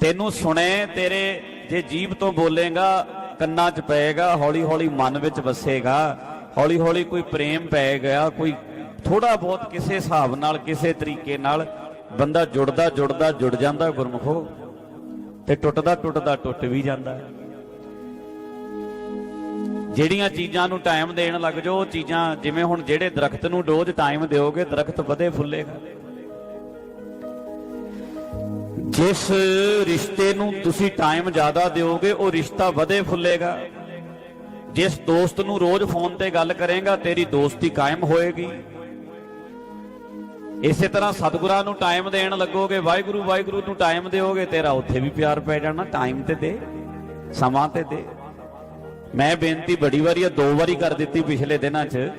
ਤੈਨੂੰ ਸੁਣੇ, ਤੇਰੇ ਜੇ ਜੀਭ ਤੋਂ ਬੋਲੇਗਾ, ਕੰਨਾਂ 'ਚ ਪਏਗਾ ਹੌਲੀ ਹੌਲੀ ਮਨ ਵਿੱਚ ਵਸੇਗਾ ਹੌਲੀ ਹੌਲੀ ਕੋਈ ਪ੍ਰੇਮ ਪੈ ਗਿਆ, ਕੋਈ ਥੋੜਾ ਬਹੁਤ ਕਿਸੇ ਹਿਸਾਬ ਨਾਲ, ਕਿਸੇ ਤਰੀਕੇ ਨਾਲ, ਬੰਦਾ ਜੁੜਦਾ ਜੁੜਦਾ, ਜੁੜ ਜਾਂਦਾ ਗੁਰਮਖੋ, ਤੇ ਟੁੱਟਦਾ ਟੁੱਟਦਾ, ਟੁੱਟ ਵੀ ਜਾਂਦਾ। ਜਿਹੜੀਆਂ ਚੀਜ਼ਾਂ ਨੂੰ ਟਾਈਮ ਦੇਣ ਲੱਗ ਜਾਓ, ਉਹ ਚੀਜ਼ਾਂ ਜਿਵੇਂ ਹੁਣ ਜਿਹੜੇ ਦਰਖਤ ਨੂੰ ਡੋਜ਼ ਟਾਈਮ ਦਿਓਗੇ, ਦਰਖਤ ਵਧੇ ਫੁੱਲੇਗਾ। ਜਿਸ ਰਿਸ਼ਤੇ ਨੂੰ ਤੁਸੀਂ ਟਾਈਮ ਜ਼ਿਆਦਾ ਦਿਓਗੇ, ਉਹ ਰਿਸ਼ਤਾ ਵਧੇ ਫੁੱਲੇਗਾ। ਜਿਸ ਦੋਸਤ ਨੂੰ ਰੋਜ਼ ਫੋਨ ਤੇ ਗੱਲ ਕਰੇਗਾ, ਤੇਰੀ ਦੋਸਤੀ ਕਾਇਮ ਹੋਏਗੀ। ਇਸੇ ਤਰ੍ਹਾਂ ਸਤਿਗੁਰਾਂ ਨੂੰ ਟਾਈਮ ਦੇਣ ਲੱਗੋਗੇ, ਵਾਹਿਗੁਰੂ ਵਾਹਿਗੁਰੂ ਨੂੰ ਟਾਈਮ ਦਿਓਗੇ, ਤੇਰਾ ਉੱਥੇ ਵੀ ਪਿਆਰ ਪੈ ਜਾਣਾ ਟਾਈਮ ਤੇ ਦੇ, ਸਮਾਂ ਤੇ ਦੇ। ਮੈਂ ਬੇਨਤੀ ਬੜੀ ਵਾਰੀ ਆ, ਦੋ ਵਾਰੀ ਕਰ ਦਿੱਤੀ ਪਿਛਲੇ ਦਿਨਾਂ 'ਚ,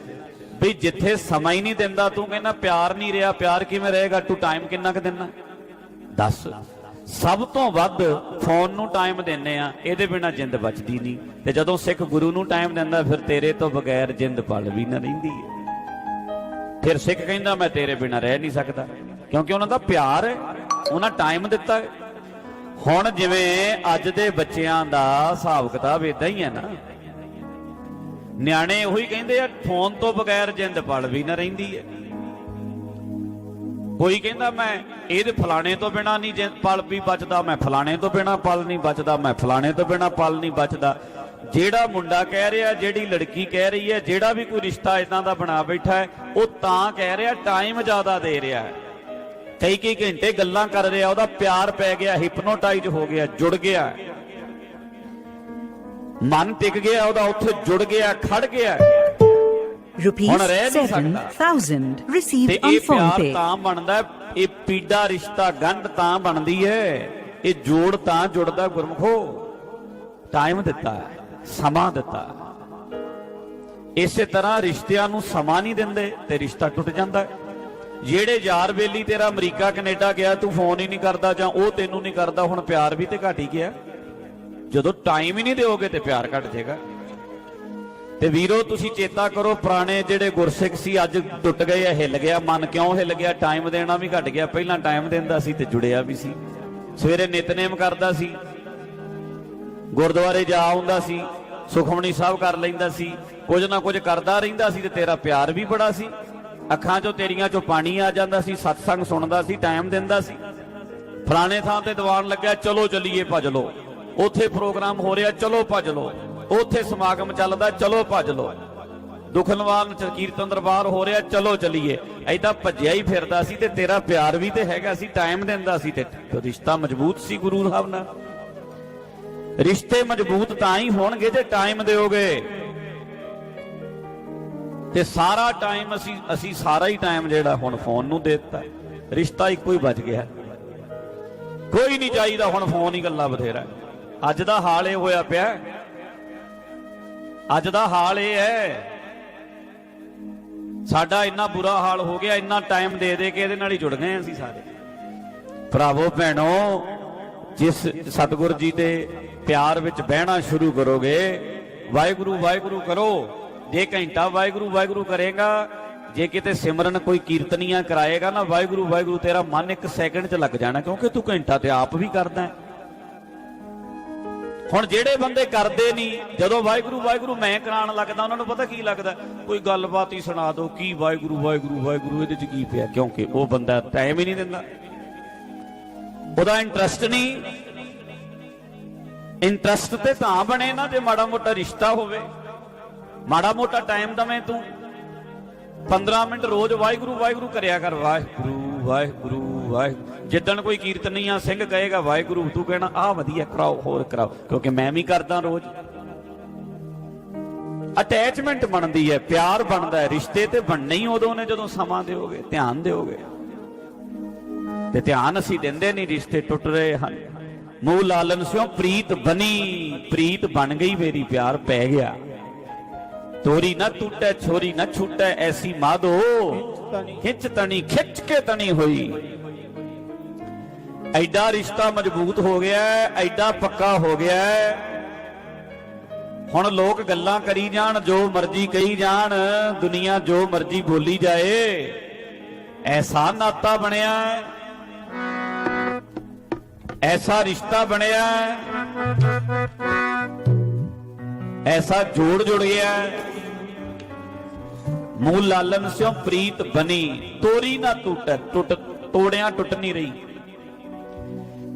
ਵੀ ਜਿੱਥੇ ਸਮਾਂ ਹੀ ਨਹੀਂ ਦਿੰਦਾ, ਤੂੰ ਕਹਿੰਦਾ ਪਿਆਰ ਨਹੀਂ ਰਿਹਾ, ਪਿਆਰ ਕਿਵੇਂ ਰਹੇਗਾ? ਤੂੰ ਟਾਈਮ ਕਿੰਨਾ ਕੁ ਦਿੰਦਾ? ਦੱਸ। ਸਭ ਤੋਂ ਵੱਧ ਫੋਨ ਨੂੰ ਟਾਈਮ ਦਿੰਨੇ ਆ ਇਹਦੇ ਬਿਨਾ ਜਿੰਦ ਬਚਦੀ ਨਹੀਂ। ਤੇ ਜਦੋਂ ਸਿੱਖ ਗੁਰੂ ਨੂੰ ਟਾਈਮ ਦਿੰਦਾ, ਫਿਰ ਤੇਰੇ ਤੋਂ ਬਗੈਰ ਜਿੰਦ ਪਲ ਵੀ ਨਾ ਰਹਿੰਦੀ ਫਿਰ ਸਿੱਖ ਕਹਿੰਦਾ, ਮੈਂ ਤੇਰੇ ਬਿਨਾ ਰਹਿ ਨਹੀਂ ਸਕਦਾ। ਕਿਉਂਕਿ ਉਹਨਾਂ ਦਾ ਪਿਆਰ ਹੈ, ਉਹਨਾਂ ਟਾਈਮ ਦਿੱਤਾ ਹੁਣ ਜਿਵੇਂ ਅੱਜ ਦੇ ਬੱਚਿਆਂ ਦਾ ਹਿਸਾਬ ਕਿਤਾਬ ਇਦਾਂ ਹੀ ਹੈ ਨਾ। ਨਿਆਣੇ ਉਹੀ ਕਹਿੰਦੇ ਆ, ਫੋਨ ਤੋਂ ਬਗੈਰ ਜਿੰਦ ਪਲ ਵੀ ਨਾ ਰਹਿੰਦੀ ਹੈ। ਕੋਈ ਕਹਿੰਦਾ ਮੈਂ ਇਹਦੇ ਫਲਾਣੇ ਤੋਂ ਬਿਨਾ ਨਹੀਂ ਜਿੰਦ ਪਲ ਵੀ ਬਚਦਾ, ਮੈਂ ਫਲਾਣੇ ਤੋਂ ਬਿਨਾ ਪਲ ਨਹੀਂ ਬਚਦਾ, ਮੈਂ ਫਲਾਣੇ ਤੋਂ ਬਿਨਾ ਪਲ ਨਹੀਂ ਬਚਦਾ। ਜਿਹੜਾ ਮੁੰਡਾ ਕਹਿ ਰਿਹਾ, ਜਿਹੜੀ ਲੜਕੀ ਕਹਿ ਰਹੀ ਹੈ, ਜਿਹੜਾ ਵੀ ਕੋਈ ਰਿਸ਼ਤਾ ਇਦਾਂ ਦਾ ਬਣਾ ਬੈਠਾ ਹੈ, ਉਹ ਤਾਂ ਕਹਿ ਰਿਹਾ ਟਾਈਮ ਜ਼ਿਆਦਾ ਦੇ ਰਿਹਾ ਹੈ। ਕਈ ਕਈ ਘੰਟੇ ਗੱਲਾਂ ਕਰ ਰਿਹਾ, ਉਹਦਾ ਪਿਆਰ ਪੈ ਗਿਆ ਹਿਪਨੋਟਾਈਜ਼ ਹੋ ਗਿਆ, ਜੁੜ ਗਿਆ। ਮਨ ਟਿਕ ਗਿਆ, ਉਹਦਾ ਉੱਥੇ ਜੁੜ ਗਿਆ, ਖੜ ਗਿਆ। ਹੁਣ ਰਹਿ ਨਹੀਂ ਸਕਦਾ। 7,000 ਤੇ received on ਇਹ phone ਪਿਆਰ pay. ਤਾਂ ਬਣਦਾ ਹੈ, ਇਹ ਪੀੜਾ ਰਿਸ਼ਤਾ ਗੰਢ ਤਾਂ ਬਣਦੀ ਹੈ ਇਹ ਜੋੜ ਤਾਂ ਜੁੜਦਾ ਗੁਰਮਖੋ ਟਾਈਮ ਦਿੱਤਾ ਹੈ, ਸਮਾਂ ਦਿੱਤਾ ਹੈ। ਇਸੇ ਤਰ੍ਹਾਂ ਰਿਸ਼ਤਿਆਂ ਨੂੰ ਸਮਾਂ ਨਹੀਂ ਦਿੰਦੇ ਤੇ ਰਿਸ਼ਤਾ ਟੁੱਟ ਜਾਂਦਾ ਹੈ। ਜਿਹੜੇ ਯਾਰ ਬੇਲੀ ਤੇਰਾ ਅਮਰੀਕਾ ਕੈਨੇਡਾ ਗਿਆ ਤੂੰ ਫੋਨ ਹੀ ਨਹੀਂ ਕਰਦਾ ਜਾਂ ਉਹ ਤੈਨੂੰ ਨਹੀਂ ਕਰਦਾ ਹੁਣ ਪਿਆਰ ਵੀ ਤੇ ਘਟ ਹੀ ਗਿਆ ਜਦੋਂ ਟਾਈਮ ਹੀ ਨਹੀਂ ਦਿਓਗੇ ਤੇ ਪਿਆਰ ਘਟ ਜਾਏਗਾ ਤੇ ਵੀਰੋ, ਤੁਸੀਂ ਚੇਤਾ ਕਰੋ, ਪੁਰਾਣੇ ਜਿਹੜੇ ਗੁਰਸਿੱਖ ਸੀ, ਅੱਜ ਟੁੱਟ ਗਏ ਆ, ਹਿੱਲ ਗਿਆ। ਮਨ ਕਿਉਂ ਹਿੱਲ ਗਿਆ? ਟਾਈਮ ਦੇਣਾ ਵੀ ਘਟ ਗਿਆ। ਪਹਿਲਾਂ ਟਾਈਮ ਦਿੰਦਾ ਸੀ ਤੇ ਜੁੜਿਆ ਵੀ ਸੀ। ਸਵੇਰੇ ਨਿਤਨੇਮ ਕਰਦਾ ਸੀ। ਗੁਰਦੁਆਰੇ ਜਾ ਆਉਂਦਾ ਸੀ। ਸੁਖਮਣੀ ਸਾਹਿਬ ਕਰ ਲੈਂਦਾ ਸੀ। ਕੁਝ ਨਾ ਕੁਝ ਕਰਦਾ ਰਹਿੰਦਾ ਸੀ ਤੇ ਤੇਰਾ ਪਿਆਰ ਵੀ ਬੜਾ ਸੀ। ਅੱਖਾਂ 'ਚੋਂ, ਤੇਰੀਆਂ 'ਚੋਂ ਪਾਣੀ ਆ ਜਾਂਦਾ ਸੀ। ਸਤਸੰਗ ਸੁਣਦਾ ਸੀ ਟਾਈਮ ਦਿੰਦਾ ਸੀ। ਫਲਾਣੇ ਥਾਂ ਤੇ ਦੀਵਾਨ ਲੱਗਿਆ, ਚਲੋ ਚਲੀਏ ਭੱਜ ਲੋ ਉੱਥੇ ਪ੍ਰੋਗਰਾਮ ਹੋ ਰਿਹਾ, ਚਲੋ ਭੱਜ ਲੋ ਉੱਥੇ ਸਮਾਗਮ ਚੱਲਦਾ, ਚਲੋ ਭੱਜ ਲੋ ਦੁਖਨਵਾਨ ਚ ਕੀਰਤਨ ਦਰਬਾਰ ਹੋ ਰਿਹਾ, ਚਲੋ ਚਲੀਏ। ਐਦਾਂ ਭੱਜਿਆ ਹੀ ਫਿਰਦਾ ਸੀ ਤੇ ਤੇਰਾ ਪਿਆਰ ਵੀ ਤੇ ਹੈਗਾ ਸੀ ਟਾਈਮ ਦਿੰਦਾ ਸੀ ਤੇ ਰਿਸ਼ਤਾ ਮਜ਼ਬੂਤ ਸੀ ਗੁਰੂ ਸਾਹਿਬ ਨਾਲ। ਰਿਸ਼ਤੇ ਮਜ਼ਬੂਤ ਤਾਂ ਹੀ ਹੋਣਗੇ ਜੇ ਟਾਈਮ ਦਿਓਗੇ। ਤੇ ਸਾਰਾ ਟਾਈਮ ਅਸੀਂ ਅਸੀਂ ਸਾਰਾ ਹੀ ਟਾਈਮ ਜਿਹੜਾ ਹੁਣ ਫੋਨ ਨੂੰ ਦੇ ਦਿੱਤਾ। ਰਿਸ਼ਤਾ ਇੱਕੋ ਹੀ ਬਚ ਗਿਆ। ਕੋਈ ਨਹੀਂ ਚਾਹੀਦਾ ਹੁਣ ਫੋਨ ਹੀ ਗੱਲਾਂ ਬਥੇਰਾ। ਅੱਜ ਦਾ ਹਾਲ ਇਹ ਹੋਇਆ ਪਿਆ। ਅੱਜ ਦਾ ਹਾਲ ਇਹ ਹੈ। ਸਾਡਾ ਇੰਨਾ ਬੁਰਾ ਹਾਲ ਹੋ ਗਿਆ, ਇੰਨਾ ਟਾਈਮ ਦੇ ਦੇ ਕੇ ਇਹਦੇ ਨਾਲ ਹੀ ਜੁੜ ਗਏ ਅਸੀਂ ਸਾਰੇ। ਭਰਾਵੋ, ਭੈਣੋ, ਜਿਸ ਸਤਿਗੁਰ ਜੀ ਦੇ ਪਿਆਰ ਵਿੱਚ ਬਹਿਣਾ ਸ਼ੁਰੂ ਕਰੋਗੇ, ਵਾਹਿਗੁਰੂ ਵਾਹਿਗੁਰੂ ਕਰੋ। ਜੇ ਘੰਟਾ ਵਾਹਿਗੁਰੂ ਵਾਹਿਗੁਰੂ ਕਰੇਗਾ, ਜੇ ਕਿਤੇ ਸਿਮਰਨ ਕੋਈ ਕੀਰਤਨੀਆਂ ਕਰਾਏਗਾ ਨਾ, ਵਾਹਿਗੁਰੂ ਵਾਹਿਗੁਰੂ, ਤੇਰਾ ਮਨ ਇੱਕ ਸੈਕਿੰਡ 'ਚ ਲੱਗ ਜਾਣਾ, ਕਿਉਂਕਿ ਤੂੰ ਘੰਟਾ ਤੇ ਆਪ ਵੀ ਕਰਦਾ ਹੈ। ਹੁਣ ਜਿਹੜੇ ਬੰਦੇ ਕਰਦੇ ਨਹੀਂ, ਜਦੋਂ ਵਾਹਿਗੁਰੂ ਵਾਹਿਗੁਰੂ ਮੈਂ ਕਰਾਉਣ ਲੱਗਦਾ, ਉਹਨਾਂ ਨੂੰ ਪਤਾ ਕੀ ਲੱਗਦਾ? ਕੋਈ ਗੱਲਬਾਤ ਹੀ ਸੁਣਾ ਦਿਓ, ਕੀ ਵਾਹਿਗੁਰੂ ਵਾਹਿਗੁਰੂ ਵਾਹਿਗੁਰੂ, ਇਹਦੇ 'ਚ ਕੀ ਪਿਆ? ਕਿਉਂਕਿ ਉਹ ਬੰਦਾ ਟਾਈਮ ਹੀ ਨਹੀਂ ਦਿੰਦਾ। ਉਹਦਾ ਇੰਟਰਸਟ ਨਹੀਂ। ਇੰਟਰਸਟ ਤੇ ਤਾਂ ਬਣੇ ਨਾ, ਜੇ ਮਾੜਾ ਮੋਟਾ ਰਿਸ਼ਤਾ ਹੋਵੇ। ਮਾੜਾ ਮੋਟਾ ਟਾਈਮ ਦਵੇਂ ਤੂੰ। 15 ਮਿੰਟ ਰੋਜ਼ ਵਾਹਿਗੁਰੂ ਵਾਹਿਗੁਰੂ ਕਰਿਆ ਕਰ, ਵਾਹਿਗੁਰੂ ਵਾਹਿਗੁਰੂ। ਵਾਹਿਗੁਰੂ। ਜਿੱਦਣ ਕੋਈ ਕੀਰਤਨੀਆ ਸਿੰਘ ਕਹੇਗਾ, ਵਾਹਿਗੁਰੂ, ਤੂੰ ਕਹਿਣਾ, ਆਹ ਵਧੀਆ, ਕਰਾਓ, ਹੋਰ ਕਰਾਓ। ਕਿਉਂਕਿ ਮੈਂ ਵੀ ਕਰਦਾ ਰੋਜ਼। ਅਟੈਚਮੈਂਟ ਬਣਦੀ ਹੈ, ਪਿਆਰ ਬਣਦਾ ਹੈ, ਰਿਸ਼ਤੇ ਤੇ ਬਣਨੇ ਹੀ ਉਦੋਂ ਨੇ ਜਦੋਂ ਸਮਾਂ ਦਿਓਗੇ, ਧਿਆਨ ਦਿਓਗੇ। ਤੇ ਧਿਆਨ ਅਸੀਂ ਦਿੰਦੇ ਨਹੀਂ, ਰਿਸ਼ਤੇ ਟੁੱਟ ਰਹੇ ਹਨ। ਮੂਹ ਲਾਲਨ ਸਿਓ, ਪ੍ਰੀਤ ਬਣੀ, ਪ੍ਰੀਤ ਬਣ ਗਈ, ਮੇਰੀ ਪਿਆਰ ਪੈ ਗਿਆ। ਤੋਰੀ ਨਾ ਟੁੱਟੈ, ਛੋਰੀ ਨਾ ਛੁੱਟੈ, ਐਸੀ ਮਾਦੋ ਖਿੱਚ ਤਣੀ, ਖਿੱਚ ਕੇ ਤਣੀ ਹੋਈ। ਐਡਾ ਰਿਸ਼ਤਾ ਮਜ਼ਬੂਤ ਹੋ ਗਿਆ ਹੈ, ਐਡਾ ਪੱਕਾ ਹੋ ਗਿਆ ਹੁਣ ਲੋਕ ਗੱਲਾਂ ਕਰੀ ਜਾਣ ਜੋ ਮਰਜ਼ੀ ਕਹੀ ਜਾਣ ਦੁਨੀਆ ਜੋ ਮਰਜ਼ੀ ਬੋਲੀ ਜਾਏ ਐਸਾ ਨਾਤਾ ਬਣਿਆ ਐਸਾ ਰਿਸ਼ਤਾ ਬਣਿਆ ਐਸਾ ਜੋੜ ਜੁੜ ਗਿਆ ਹੈ। ਮੂਲ ਲਾਲਨ ਸਿਓ ਪ੍ਰੀਤ ਬਣੀ ਤੋਰੀ ਨਾ ਟੁੱਟ ਟੁੱਟ ਤੋੜਿਆਂ ਟੁੱਟ ਨਹੀਂ ਰਹੀ।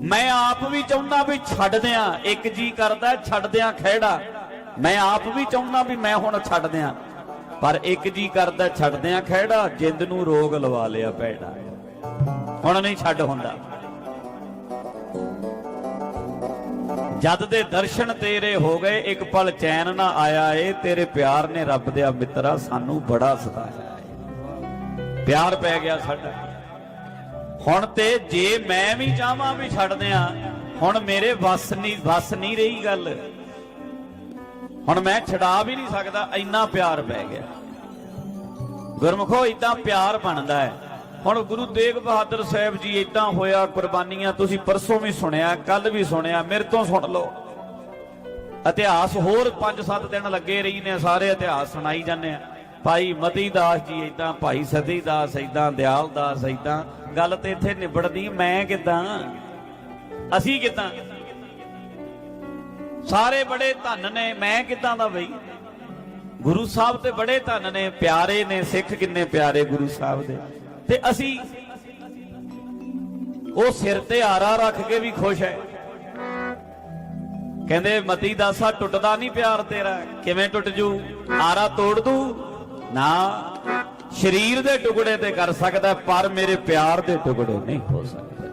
ਮੈਂ ਆਪ ਵੀ ਚਾਹੁੰਦਾ ਵੀ ਛੱਡ ਦਿਆਂ ਇੱਕ ਜੀ ਕਰਦਾ ਛੱਡ ਦਿਆਂ ਖਹਿੜਾ। ਮੈਂ ਆਪ ਵੀ ਚਾਹੁੰਦਾ ਵੀ ਮੈਂ ਹੁਣ ਛੱਡ ਦਿਆਂ ਪਰ ਇੱਕ ਜੀ ਕਰਦਾ ਛੱਡ ਦਿਆਂ ਖਹਿੜਾ, ਜਿੰਦ ਨੂੰ ਰੋਗ ਲਵਾ ਲਿਆ ਪੈੜਾ ਹੁਣ ਨਹੀਂ ਛੱਡ ਹੁੰਦਾ। ਜਦ ਦੇ ਦਰਸ਼ਨ ਤੇਰੇ ਹੋ ਗਏ, ਇੱਕ ਪਲ ਚੈਨ ਨਾ ਆਇਆ ਏ, ਤੇਰੇ ਪਿਆਰ ਨੇ ਰੱਬ ਦੇ ਮਿੱਤਰਾ, ਸਾਨੂੰ ਬੜਾ ਸਤਾਇਆ ਏ। ਪਿਆਰ ਪੈ ਗਿਆ ਸਾਡਾ। ਹੁਣ ਤੇ ਜੇ ਮੈਂ ਵੀ ਚਾਹਾਂ ਵੀ ਛੱਡ ਦਿਆਂ, ਹੁਣ ਮੇਰੇ ਵੱਸ ਨਹੀਂ ਵੱਸ ਨਹੀਂ ਰਹੀ ਗੱਲ। ਹੁਣ ਮੈਂ ਛਡਾ ਵੀ ਨਹੀਂ ਸਕਦਾ, ਇੰਨਾ ਪਿਆਰ ਪੈ ਗਿਆ। ਗੁਰਮਖੋ ਇਦਾਂ ਪਿਆਰ ਬਣਦਾ ਹੈ। ਹੁਣ ਗੁਰੂ ਤੇਗ ਬਹਾਦਰ ਸਾਹਿਬ ਜੀ ਇਦਾਂ ਹੋਇਆ, ਕੁਰਬਾਨੀਆਂ ਤੁਸੀਂ ਪਰਸੋਂ ਵੀ ਸੁਣਿਆ ਕੱਲ ਵੀ ਸੁਣਿਆ, ਮੇਰੇ ਤੋਂ ਸੁਣ ਲਓ। ਇਤਿਹਾਸ ਹੋਰ 5-7 ਦਿਨ ਲੱਗੇ ਰਹੀ ਨੇ ਸਾਰੇ ਇਤਿਹਾਸ ਸੁਣਾਈ ਜਾਂਦੇ ਆ। ਭਾਈ ਮਤੀ ਦਾਸ ਜੀ ਇਦਾਂ ਭਾਈ ਸਤੀ ਦਾਸ ਇਦਾਂ ਦਿਆਲ ਦਾਸ ਇਦਾਂ ਗੱਲ ਤੇ ਇੱਥੇ ਨਿਬੜਦੀ, ਮੈਂ ਕਿਦਾਂ? ਅਸੀਂ ਕਿਦਾਂ? ਸਾਰੇ ਬੜੇ ਧੰਨ ਨੇ, ਮੈਂ ਕਿਦਾਂ ਦਾ ਬਈ? ਗੁਰੂ ਸਾਹਿਬ ਤੇ ਬੜੇ ਧੰਨ ਨੇ, ਪਿਆਰੇ ਨੇ, ਸਿੱਖ ਕਿੰਨੇ ਪਿਆਰੇ ਗੁਰੂ ਸਾਹਿਬ ਦੇ। ਤੇ ਅਸੀਂ ਉਹ ਸਿਰ ਤੇ ਆਰਾ ਰੱਖ ਕੇ ਵੀ ਖੁਸ਼ ਹੈ ਕਹਿੰਦੇ ਮਤੀ ਦਾਸਾ ਟੁੱਟਦਾ ਨਹੀਂ ਪਿਆਰ ਤੇਰਾ, ਕਿਵੇਂ ਟੁੱਟ ਜੂ? ਆਰਾ ਤੋੜ ਦੂ? ਨਾ, ਸਰੀਰ ਦੇ ਟੁਕੜੇ ਤੇ ਕਰ ਸਕਦਾ, ਪਰ ਮੇਰੇ ਪਿਆਰ ਦੇ ਟੁਕੜੇ ਨਹੀਂ ਹੋ ਸਕਦੇ।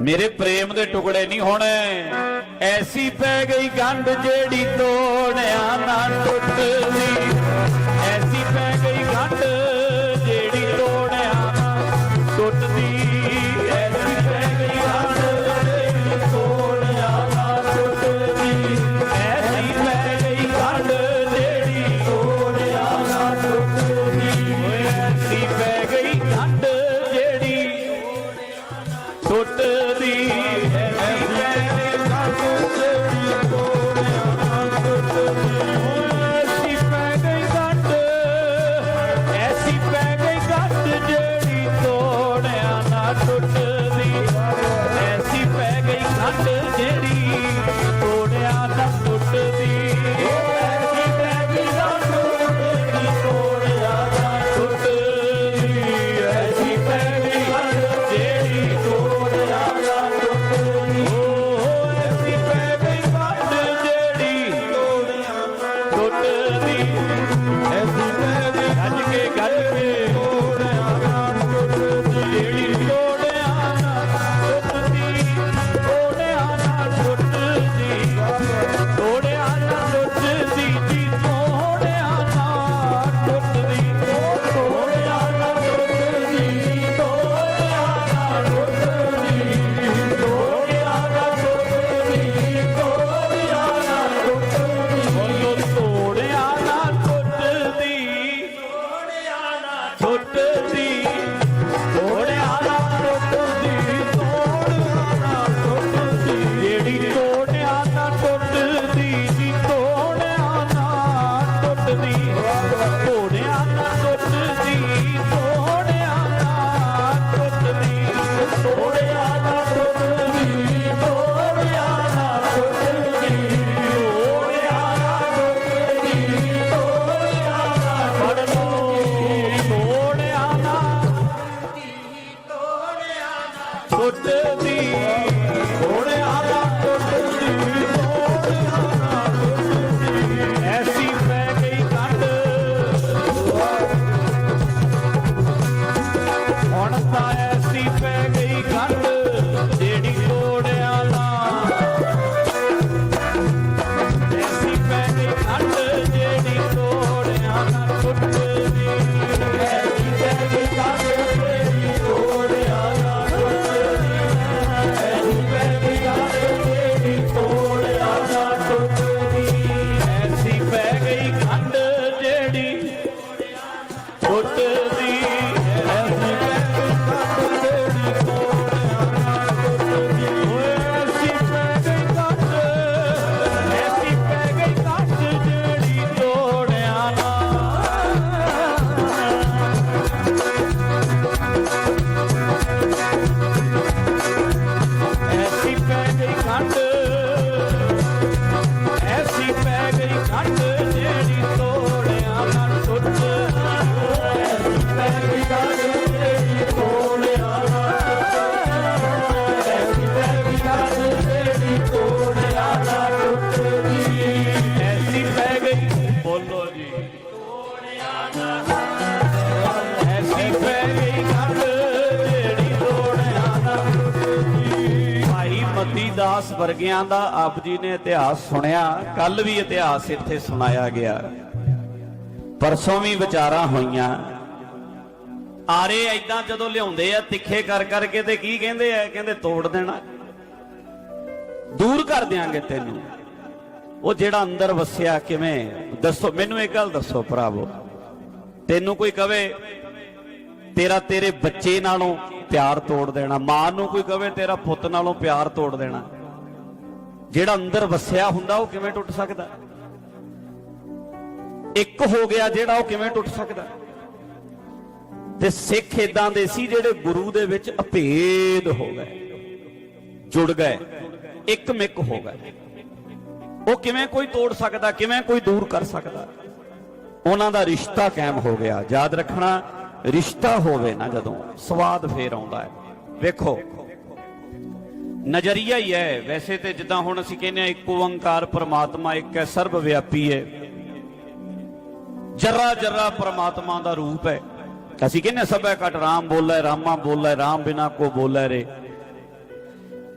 ਮੇਰੇ ਪ੍ਰੇਮ ਦੇ ਟੁਕੜੇ ਨਹੀਂ ਹੋਣੇ। ਐਸੀ ਪੈ ਗਈ ਗੰਢ ਜਿਹੜੀ ਤੋੜਿਆ, ਨਾ ਟੁੱਟਦੀ। ਵਰਗਿਆਂ ਦਾ ਆਪ ਜੀ ਨੇ ਇਤਿਹਾਸ ਸੁਣਿਆ ਕੱਲ ਵੀ ਇਤਿਹਾਸ ਇੱਥੇ ਸੁਣਾਇਆ ਗਿਆ। ਪਰਸੋਂ ਵੀ ਵਿਚਾਰਾਂ ਹੋਈਆਂ। ਆਰੇ ਐਦਾਂ ਜਦੋਂ ਲਿਆਉਂਦੇ ਆ, ਤਿੱਖੇ ਕਰ ਕਰਕੇ ਤੇ ਕੀ ਕਹਿੰਦੇ ਆ? ਕਹਿੰਦੇ ਤੋੜ ਦੇਣਾ। ਦੂਰ ਕਰ ਦਿਆਂਗੇ ਤੈਨੂੰ। ਉਹ ਜਿਹੜਾ ਅੰਦਰ ਵਸਿਆ ਕਿਵੇਂ? ਦੱਸੋ, ਮੈਨੂੰ ਇੱਕ ਗੱਲ ਦੱਸੋ ਭਰਾਵੋ। ਤੈਨੂੰ ਕੋਈ ਕਵੇ, ਤੇਰਾ ਤੇਰੇ ਬੱਚੇ ਨਾਲੋਂ ਪਿਆਰ ਤੋੜ ਦੇਣਾ। ਮਾਂ ਨੂੰ ਕੋਈ ਕਵੇ, ਤੇਰਾ ਪੁੱਤ ਨਾਲੋਂ ਪਿਆਰ ਤੋੜ ਦੇਣਾ। ਜਿਹੜਾ ਅੰਦਰ ਵਸਿਆ ਹੁੰਦਾ ਉਹ ਕਿਵੇਂ ਟੁੱਟ ਸਕਦਾ? ਇੱਕ ਹੋ ਗਿਆ ਜਿਹੜਾ ਉਹ ਕਿਵੇਂ ਟੁੱਟ ਸਕਦਾ? ਤੇ ਸਿੱਖ ਇਦਾਂ ਦੇ ਸੀ ਜਿਹੜੇ ਗੁਰੂ ਦੇ ਵਿੱਚ ਅਭੇਦ ਹੋ ਗਏ, ਜੁੜ ਗਏ ਇੱਕ ਮਿੱਕ ਹੋ ਗਏ। ਉਹ ਕਿਵੇਂ ਕੋਈ ਤੋੜ ਸਕਦਾ, ਕਿਵੇਂ ਕੋਈ ਦੂਰ ਕਰ ਸਕਦਾ? ਉਹਨਾਂ ਦਾ ਰਿਸ਼ਤਾ ਕਾਇਮ ਹੋ ਗਿਆ। ਯਾਦ ਰੱਖਣਾ, ਰਿਸ਼ਤਾ ਹੋਵੇ ਨਾ ਜਦੋਂ, ਸਵਾਦ ਫੇਰ ਆਉਂਦਾ ਹੈ। ਵੇਖੋ ਨਜ਼ਰੀਆ ਹੀ ਹੈ। ਵੈਸੇ ਤੇ ਜਿੱਦਾਂ ਹੁਣ ਅਸੀਂ ਕਹਿੰਦੇ ਆ ਇੱਕ ਓੰਕਾਰ ਪਰਮਾਤਮਾ ਇੱਕ ਹੈ ਸਰਬ ਵਿਆਪੀ ਹੈ। ਜਰਾ ਜਰਾ ਪਰਮਾਤਮਾ ਦਾ ਰੂਪ ਹੈ। ਅਸੀਂ ਕਹਿੰਦੇ ਹਾਂ, ਸਭੈ ਕਟ ਰਾਮ ਬੋਲੇ ਰਾਮਾ ਬੋਲੇ ਰਾਮ ਬਿਨਾ ਕੋ ਬੋਲੇ ਰੇ।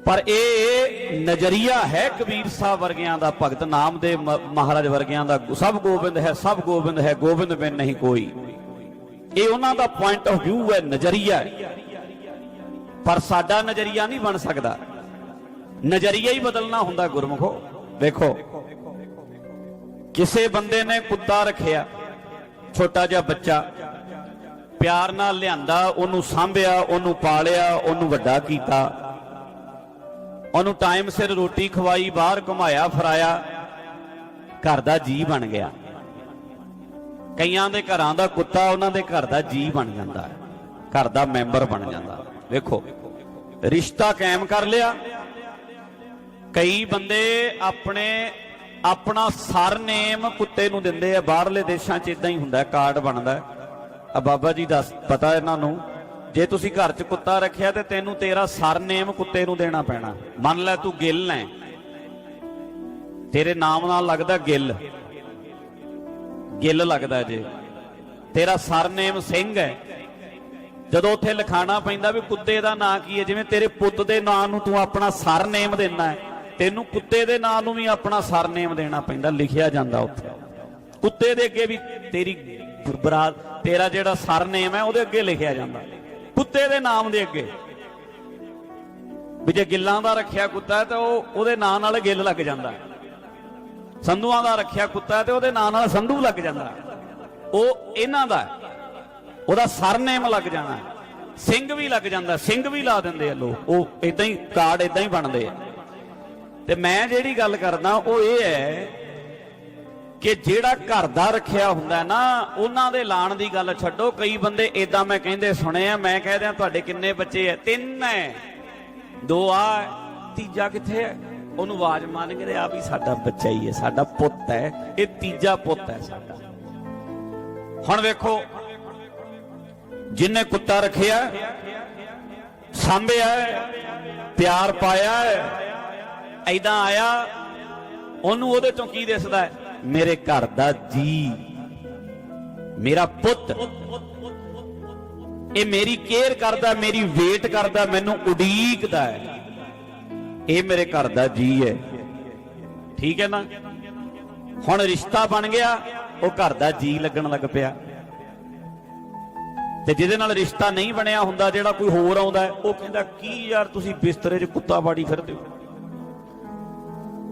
ਪਰ ਇਹ ਨਜ਼ਰੀਆ ਹੈ ਕਬੀਰ ਸਾਹਿਬ ਵਰਗਿਆਂ ਦਾ ਭਗਤ ਨਾਮ ਦੇ ਮਹਾਰਾਜ ਵਰਗਿਆਂ ਦਾ। ਸਭ ਗੋਬਿੰਦ ਹੈ ਸਭ ਗੋਬਿੰਦ ਹੈ ਗੋਬਿੰਦ ਬਿਨ ਨਹੀਂ ਕੋਈ। ਇਹ ਉਹਨਾਂ ਦਾ ਪੁਆਇੰਟ ਆਫ View ਹੈ ਨਜ਼ਰੀਆ ਪਰ ਸਾਡਾ ਨਜ਼ਰੀਆ ਨਹੀਂ ਬਣ ਸਕਦਾ। ਨਜ਼ਰੀਆ ਹੀ ਬਦਲਣਾ ਹੁੰਦਾ ਗੁਰਮੁਖੋ। ਵੇਖੋ, ਕਿਸੇ ਬੰਦੇ ਨੇ ਕੁੱਤਾ ਰੱਖਿਆ, ਛੋਟਾ ਜਿਹਾ ਬੱਚਾ, ਪਿਆਰ ਨਾਲ ਲਿਆਂਦਾ, ਉਹਨੂੰ ਸਾਂਭਿਆ, ਉਹਨੂੰ ਪਾਲਿਆ, ਉਹਨੂੰ ਵੱਡਾ ਕੀਤਾ, ਉਹਨੂੰ ਟਾਈਮ ਸਿਰ ਰੋਟੀ ਖਵਾਈ, ਬਾਹਰ ਘੁਮਾਇਆ, ਫਰਾਇਆ, ਘਰ ਦਾ ਜੀ ਬਣ ਗਿਆ। ਕਈਆਂ ਦੇ ਘਰਾਂ ਦਾ ਕੁੱਤਾ, ਉਹਨਾਂ ਦੇ ਘਰ ਦਾ ਜੀ ਬਣ ਜਾਂਦਾ। ਘਰ ਦਾ ਮੈਂਬਰ ਬਣ ਜਾਂਦਾ। ਵੇਖੋ, ਰਿਸ਼ਤਾ ਕਾਇਮ ਕਰ ਲਿਆ ਕਈ ਬੰਦੇ ਆਪਣੇ, ਆਪਣਾ ਸਰਨੇਮ ਕੁੱਤੇ ਨੂੰ ਦਿੰਦੇ ਆ, ਬਾਹਰਲੇ ਦੇਸ਼ਾਂ 'ਚ ਇਦਾਂ ਹੀ ਹੁੰਦਾ, ਕਾਰਡ ਬਣਦਾ। ਆ ਬਾਬਾ ਜੀ ਦੱਸ, ਪਤਾ ਇਹਨਾਂ ਨੂੰ, ਜੇ ਤੁਸੀਂ ਘਰ 'ਚ ਕੁੱਤਾ ਰੱਖਿਆ ਤੇ ਤੈਨੂੰ ਤੇਰਾ ਸਰਨੇਮ ਕੁੱਤੇ ਨੂੰ ਦੇਣਾ ਪੈਣਾ। ਮੰਨ ਲੈ ਤੂੰ ਗਿੱਲ ਹੈ ਤੇਰੇ ਨਾਮ ਨਾਲ ਲੱਗਦਾ ਗਿੱਲ। ਗਿੱਲ ਲੱਗਦਾ ਜੇ। ਤੇਰਾ ਸਰਨੇਮ ਸਿੰਘ ਹੈ ਜਦੋਂ ਉੱਥੇ ਲਿਖਾਣਾ ਪੈਂਦਾ ਵੀ ਕੁੱਤੇ ਦਾ ਨਾਂ ਕੀ ਹੈ ਜਿਵੇਂ ਤੇਰੇ ਪੁੱਤ ਦੇ ਨਾਂ ਨੂੰ ਤੂੰ ਆਪਣਾ ਸਰਨੇਮ ਦੇਣਾ ਹੈ ਤੈਨੂੰ ਕੁੱਤੇ ਦੇ ਨਾਂ ਨੂੰ ਵੀ ਆਪਣਾ ਸਰਨੇਮ ਦੇਣਾ ਪੈਂਦਾ, ਲਿਖਿਆ ਜਾਂਦਾ ਉੱਥੇ। ਕੁੱਤੇ ਦੇ ਅੱਗੇ ਵੀ ਤੇਰੀ ਬਰਾਤ ਤੇਰਾ ਜਿਹੜਾ ਸਰਨੇਮ ਹੈ, ਉਹਦੇ ਅੱਗੇ ਲਿਖਿਆ ਜਾਂਦਾ। ਕੁੱਤੇ ਦੇ ਨਾਮ ਦੇ ਅੱਗੇ। ਵੀ ਜੇ ਗਿੱਲਾਂ ਦਾ ਰੱਖਿਆ ਕੁੱਤਾ ਹੈ, ਤਾਂ ਉਹ ਉਹਦੇ ਨਾਂ ਨਾਲ ਗਿੱਲ ਲੱਗ ਜਾਂਦਾ। ਸੰਧੂਆਂ ਦਾ ਰੱਖਿਆ ਕੁੱਤਾ ਤੇ ਉਹਦੇ ਨਾਂ ਨਾਲ ਸੰਧੂ ਲੱਗ ਜਾਂਦਾ। ਉਹ ਇਹਨਾਂ ਦਾ ਉਹਦਾ ਸਰਨੇਮ ਲੱਗ ਜਾਣਾ ਸਿੰਘ ਵੀ ਲੱਗ ਜਾਂਦਾ, ਸਿੰਘ ਵੀ ਲਾ ਦਿੰਦੇ ਆ ਲੋਕ। ਉਹ ਇਦਾਂ ਹੀ ਕਾਰਡ ਇਦਾਂ ਹੀ ਬਣਦੇ ਆ। ਤੇ ਮੈਂ ਜਿਹੜੀ ਗੱਲ ਕਰਦਾ, ਉਹ ਇਹ ਹੈ ਕਿ ਜਿਹੜਾ ਘਰ ਦਾ ਰੱਖਿਆ ਹੁੰਦਾ ਨਾ, ਉਹਨਾਂ ਦੇ ਲਾਣ ਦੀ ਗੱਲ ਛੱਡੋ। ਕਈ ਬੰਦੇ ਇਦਾਂ ਮੈਂ ਕਹਿੰਦੇ ਸੁਣੇ ਆ, ਮੈਂ ਕਹਿ ਦਿਆਂ ਤੁਹਾਡੇ ਕਿੰਨੇ ਬੱਚੇ ਆ? ਤਿੰਨ ਹੈ ਦੋ ਆ, ਤੀਜਾ ਕਿੱਥੇ ਹੈ ਉਹਨੂੰ ਆਵਾਜ਼ ਮਾਰ ਕੇ ਆ ਵੀ ਸਾਡਾ ਬੱਚਾ ਹੀ ਹੈ, ਸਾਡਾ ਪੁੱਤ ਹੈ। ਇਹ ਤੀਜਾ ਪੁੱਤ ਹੈ ਸਾਡਾ। ਹੁਣ ਵੇਖੋ, ਜਿਨੇ ਕੁੱਤਾ ਰੱਖਿਆ, ਸਾਂਭਿਆ, ਪਿਆਰ ਪਾਇਆ ਐਦਾਂ ਆਇਆ, ਉਹਨੂੰ ਉਹਦੇ ਚੋਂ ਕੀ ਦਿਸਦਾ ਹੈ? ਮੇਰੇ ਘਰ ਦਾ ਜੀ, ਮੇਰਾ ਪੁੱਤ। ਇਹ ਮੇਰੀ ਕੇਅਰ ਕਰਦਾ, ਮੇਰੀ ਵੇਟ ਕਰਦਾ, ਮੈਨੂੰ ਉਡੀਕਦਾ ਹੈ। ਇਹ ਮੇਰੇ ਘਰ ਦਾ ਜੀ ਹੈ। ਠੀਕ ਹੈ ਨਾ? ਹੁਣ ਰਿਸ਼ਤਾ ਬਣ ਗਿਆ, ਉਹ ਘਰ ਦਾ ਜੀ ਲੱਗਣ ਲੱਗ ਪਿਆ। ਤੇ ਜਿਹਦੇ ਨਾਲ ਰਿਸ਼ਤਾ ਨਹੀਂ ਬਣਿਆ ਹੁੰਦਾ, ਜਿਹੜਾ ਕੋਈ ਹੋਰ ਆਉਂਦਾ ਉਹ ਕਹਿੰਦਾ, ਕੀ ਯਾਰ, ਤੁਸੀਂ ਬਿਸਤਰੇ 'ਚ ਕੁੱਤਾ ਬਾੜੀ ਫਿਰਦੇ ਹੋ?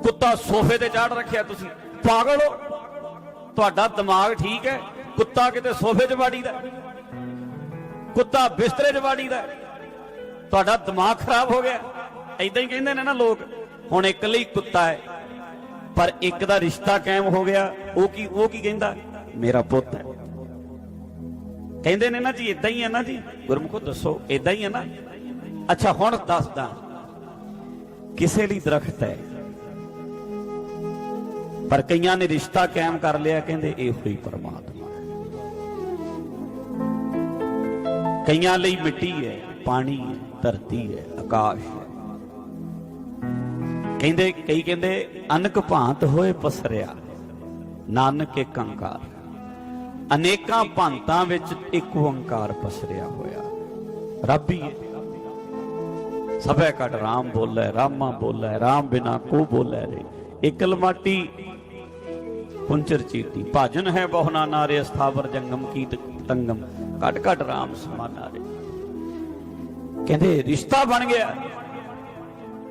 ਕੁੱਤਾ ਸੋਫੇ ਤੇ ਚਾੜ ਰੱਖਿਆ ਤੁਸੀਂ। ਪਾਗਲ ਹੋ। ਤੁਹਾਡਾ ਦਿਮਾਗ ਠੀਕ ਹੈ। ਕੁੱਤਾ ਕਿਤੇ ਸੋਫੇ 'ਚ ਬਾੜੀਦਾ ਕੁੱਤਾ ਬਿਸਤਰੇ 'ਚ ਬਾੜੀਦਾ ਤੁਹਾਡਾ ਦਿਮਾਗ ਖਰਾਬ ਹੋ ਗਿਆ। ਐਦਾਂ ਹੀ ਕਹਿੰਦੇ ਨੇ ਨਾ ਲੋਕ, ਹੁਣ ਇੱਕ ਲਈ ਕੁੱਤਾ ਹੈ। ਪਰ ਇੱਕ ਦਾ ਰਿਸ਼ਤਾ ਕਾਇਮ ਹੋ ਗਿਆ। ਉਹ ਕੀ ਉਹ ਕੀ ਕਹਿੰਦਾ? ਮੇਰਾ ਪੁੱਤ ਹੈ। ਕਹਿੰਦੇ ਨੇ ਨਾ ਜੀ ਇਦਾਂ ਹੀ ਹੈ ਨਾ ਜੀ। ਗੁਰਮੁਖੋ ਦੱਸੋ ਇਦਾਂ ਹੀ ਹੈ ਨਾ? ਅੱਛਾ, ਹੁਣ ਦੱਸਦਾ। ਕਿਸੇ ਲਈ ਦਰਖਤ ਹੈ। ਪਰ ਕਈਆਂ ਨੇ ਰਿਸ਼ਤਾ ਕਾਇਮ ਕਰ ਲਿਆ, ਕਹਿੰਦੇ ਇਹੋ ਹੀ ਪਰਮਾਤਮਾ ਕਈਆਂ ਲਈ ਮਿੱਟੀ ਹੈ, ਪਾਣੀ ਹੈ, ਧਰਤੀ ਹੈ, ਆਕਾਸ਼ ਹੈ। ਕਹਿੰਦੇ, ਕਈ ਕਹਿੰਦੇ, ਅਨਕ ਭਾਂਤ ਹੋਏ ਪਸਰਿਆ, ਨਾਨਕ ਇੱਕ ਅੰਕਾਰ। ਅਨੇਕਾਂ ਭਾਂਤਾਂ ਵਿੱਚ ਇੱਕ ਓੰਕਾਰ ਪਸਰਿਆ ਹੋਇਆ। ਰੱਬ ਹੀ ਹੈ। ਸਭੈ ਕਟ ਰਾਮ ਬੋਲੇ, ਰਾਮਾ ਬੋਲੇ, ਰਾਮ ਬਿਨਾ ਕੋ ਬੋਲੇ ਰੇ। ਇਕਲ ਮਾਟੀ ਪੁੰਚਰ ਚੀਟੀ ਭਾਜਨ ਹੈ ਬਹੁਨਾ ਨਾਰੇ ਸਥਾਵਰ ਜੰਗਮ ਕੀਤ ਤੰਗਮ। ਕਟ ਕਟ ਰਾਮ ਸਮਾਨਾ ਰੇ ਕਹਿੰਦੇ, ਰਿਸ਼ਤਾ ਬਣ ਗਿਆ।